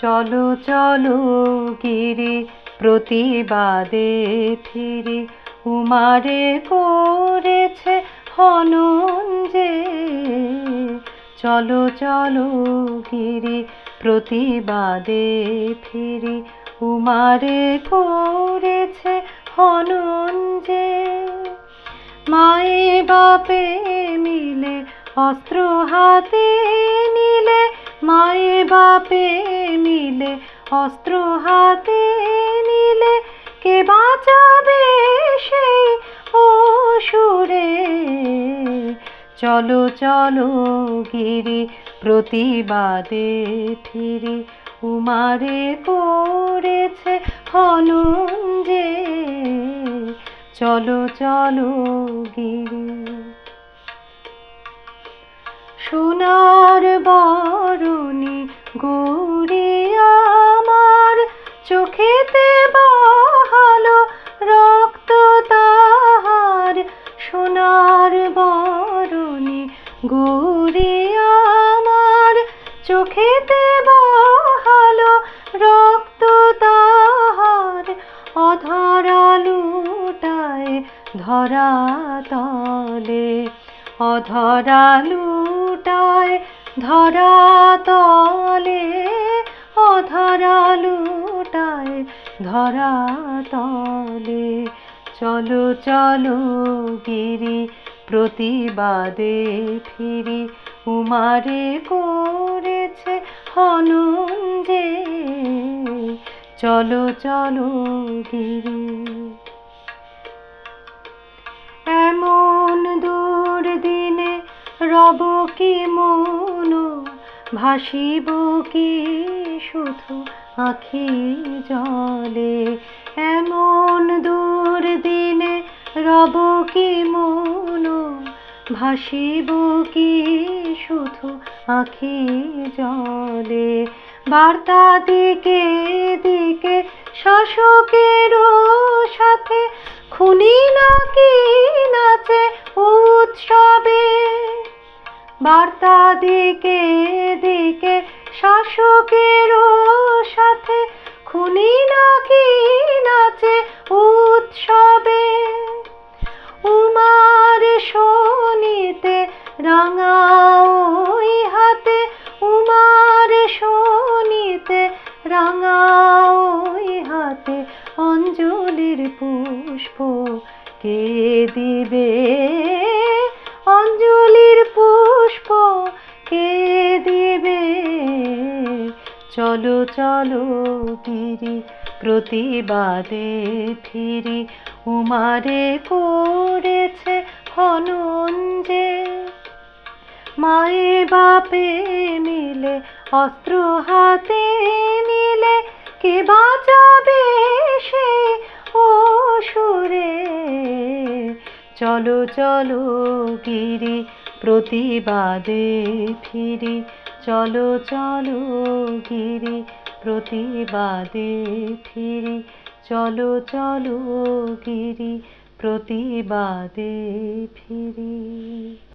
চলো চলো গিরি, প্রতিবাদে ফিরি। উমারে করেছে হনন যে। চলো চলো গিরি, প্রতিবাদে ফিরি। উমারে করেছে হনন যে। মায়ে বাপে মিলে, অস্ত্র হাতে নিলে মায়ে বাপে মিলে, অস্ত্র হাতে নিলে কে বাঁচাবে সেই অসুরে? চলো চলো গিরি প্রতিবাদে ফিরি। উমারে করেছে হনন যে। চলো চলো গিরি। সোনার বরণি চোখেতে বাহালো রক্ত তাহার। অধরা লুটায় ধরা তলে। অধরা লুটায় ধরা তলে। অধরা লুটায় ধরা তলে। চলো চলো গিরি প্রতিবাদে ফিরি। উমারে করেছে হনন যে চলো চলো গিরি। এমন দূর দিনে রব কি মন? ভাসিব কি শুধু আখি জলে? এমন দূর দিনে রব কি মন? ভাসিব কি শুধু আখি জলে? বার্তা দিকে দিকে শাসকেরও সাথে খুনি নাকি নাচে উৎসবে? বার্তা দিকে দিকে শাসকেরও সাথে খুনি নাকি রাঙা ওই হাতে অঞ্জলির পুষ্প কে দিবে? অঞ্জলির পুষ্প কে দিবে? চলো চলো, গিরি প্রতিবাদে ফিরি। উমারে করেছে হনন যে। মায়ে বাপে মিলে অস্ত্র হাতে নিলে কে বাঁচাবে সে ও সুরে চলো চলো গিরি প্রতিবাদে ফিরি। চলো চলো গিরি প্রতিবাদে ফিরি। চলো চলো গিরি প্রতিবাদে ফিরি।